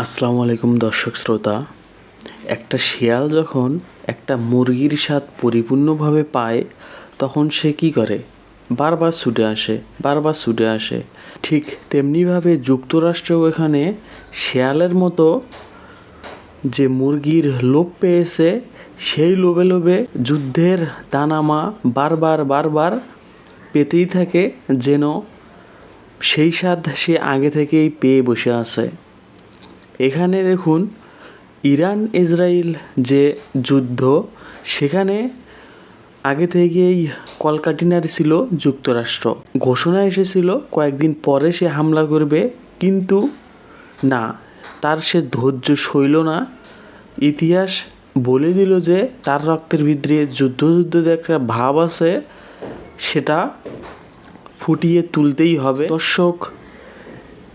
আসসালামু আলাইকুম দর্শক শ্রোতা। একটা শিয়াল যখন একটা মুরগির স্বাদ পরিপূর্ণভাবে পায়, তখন সে কি করে? বারবার ছুটে আসে, বারবার ছুটে আসে। ঠিক তেমনিভাবে যুক্তরাষ্ট্রেও এখানে শেয়ালের মতো যে মুরগির লোভ পেয়েছে, সেই লোভে লোভে যুদ্ধের দানামা বারবার বারবার পেতেই থাকে, যেন সেই স্বাদ সে আগে থেকেই পেয়ে বসে আছে। এখানে দেখুন, ইরান ইসরায়েল যে যুদ্ধ, সেখানে আগে থেকেই কলকাটিনার ছিল যুক্তরাষ্ট্র। ঘোষণা এসেছিল, কয়েকদিন পরে সে হামলা করবে, কিন্তু না, তার সে ধৈর্য সইল না। ইতিহাস বলে দিল যে, তার রক্তের ভিতরে যুদ্ধ যুদ্ধ একটা ভাব আছে, সেটা ফুটিয়ে তুলতেই হবে। দর্শক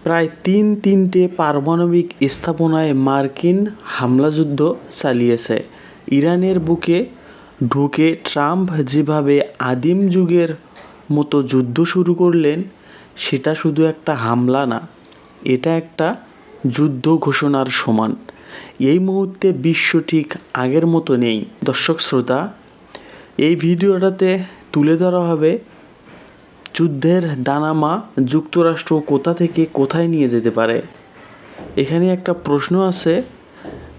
প্রায় তিন তিনটে পারমাণবিক স্থাপনায় মার্কিন হামলা যুদ্ধ চালিয়েছে। ইরানের বুকে ঢুকে ট্রাম্প যেভাবে আদিম যুগের মতো যুদ্ধ শুরু করলেন, সেটা শুধু একটা হামলা না, এটা একটা যুদ্ধ ঘোষণার সমান। এই মুহূর্তে বিশ্ব ঠিক আগের মতো নেই। দর্শক, শ্রোতা, এই ভিডিওটাতে তুলে ধরা হবে যুদ্ধের দানামা যুক্তরাষ্ট্র কোথা থেকে কোথায় নিয়ে যেতে পারে? এখানে একটা প্রশ্ন আছে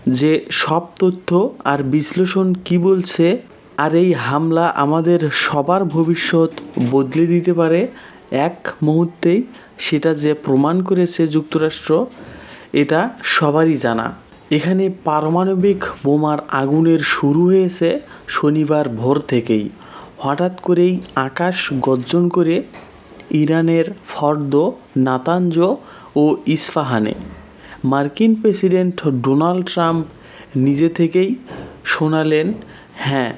যে, সব তথ্য আর বিশ্লেষণ কি বলছে? আর এই হামলা আমাদের সবার ভবিষ্যৎ বদলে দিতে পারে? এক মুহূর্তেই সেটা যে প্রমাণ করেছে যুক্তরাষ্ট্র, এটা সবারই জানা। এখানে পারমাণবিক বোমার আগুনের শুরু হয়েছে শনিবার ভোর থেকেই। হঠাৎ করেই আকাশ গর্জন করে ইরানের ফর্দ নাতাঞ্জ ও ইস্পাহানে মার্কিন প্রেসিডেন্ট ডোনাল্ড ট্রাম্প নিজে থেকেই শোনালেন হ্যাঁ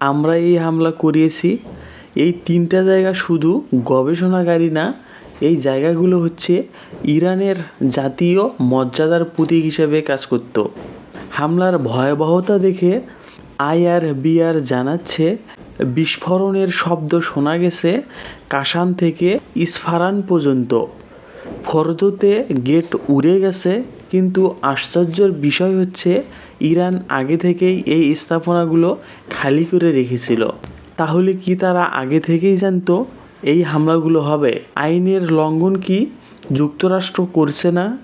আমরা এই হামলা করিয়েছি। এই তিনটা জায়গা শুধু গবেষণাগারী না, এই জায়গাগুলো হচ্ছে ইরানের জাতীয় মর্যাদার প্রতীক হিসেবে কাজ করত। হামলার ভয়াবহতা দেখে আইআরবিআর জানাচ্ছে বিস্ফোরণের শব্দ শোনা গেছে কাশান থেকে ইস্ফারান পর্যন্ত। ফরদোতে গেট উড়ে গেছে, কিন্তু আশ্চর্যের বিষয় হচ্ছে ইরান আগে থেকেই এই স্থাপনাগুলো খালি করে রেখেছিল। তাহলে কি তারা আগে থেকেই জানতো এই হামলাগুলো হবে? আইনের লঙ্ঘন কি? যুক্তরাষ্ট্র করছে না?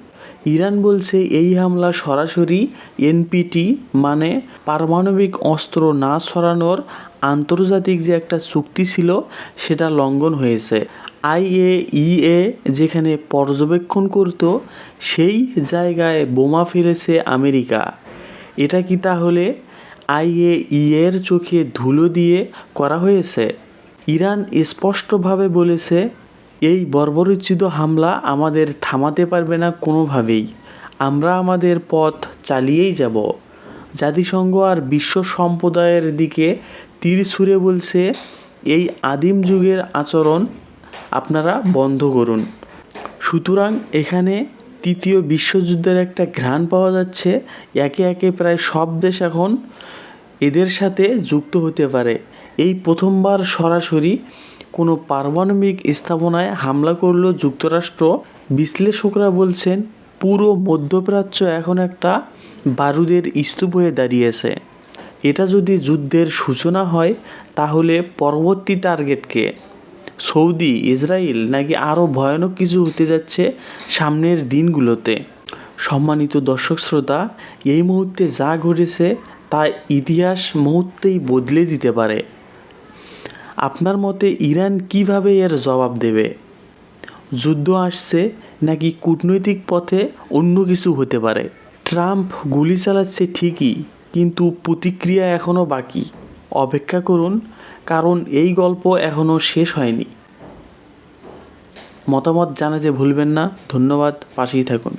ইরান বলছে এই হামলা সরাসরি এনপিটি মানে পারমাণবিক অস্ত্র না সরানোর আন্তর্জাতিক যে একটা চুক্তি ছিল, সেটা লঙ্ঘন হয়েছে। আইএইএ যেখানে পর্যবেক্ষণ করত, সেই জায়গায় বোমা ফেলেছে আমেরিকা। এটা কি তাহলে আইএইএর চোখে ধুলো দিয়ে করা হয়েছে? ইরান স্পষ্টভাবে বলেছে এই বর্বরোচিত হামলা আমাদের থামাতে পারবে না কোনোভাবেই। আমরা আমাদের পথ চালিয়েই যাব। জাতিসংঘ আর বিশ্ব সম্প্রদায়ের দিকে তীর ছুঁড়ে বলছে, এই আদিম যুগের আচরণ আপনারা বন্ধ করুন। সুতরাং এখানে তৃতীয় বিশ্বযুদ্ধের একটা ঘ্রাণ পাওয়া যাচ্ছে। একে একে প্রায় সব দেশ এখন এদের সাথে যুক্ত হতে পারে। এই প্রথমবার সরাসরি কোনো পারমাণবিক স্থাপনায় হামলা করল যুক্তরাষ্ট্র। বিশ্লেষকরা বলছেন, পুরো মধ্যপ্রাচ্য এখন একটা বারুদের স্তূপ হয়ে দাঁড়িয়েছে। এটা যদি যুদ্ধের সূচনা হয়, তাহলে পরবর্তী টার্গেটকে। সৌদি, ইসরায়েল নাকি আরও ভয়ানক কিছু হতে যাচ্ছে সামনের দিনগুলোতে। সম্মানিত দর্শক শ্রোতা, এই মুহূর্তে যা ঘটেছে তা ইতিহাস মুহূর্তেই বদলে দিতে পারে। আপনার মতে ইরান কীভাবে এর জবাব দেবে? যুদ্ধ আসছে নাকি কূটনৈতিক পথে অন্য কিছু হতে পারে? ট্রাম্প গুলি চালাচ্ছে ঠিকই, কিন্তু প্রতিক্রিয়া এখনও বাকি। অপেক্ষা করুন, কারণ এই গল্প এখনও শেষ হয়নি। মতামত জানাতে ভুলবেন না, ধন্যবাদ, পাশেই থাকুন।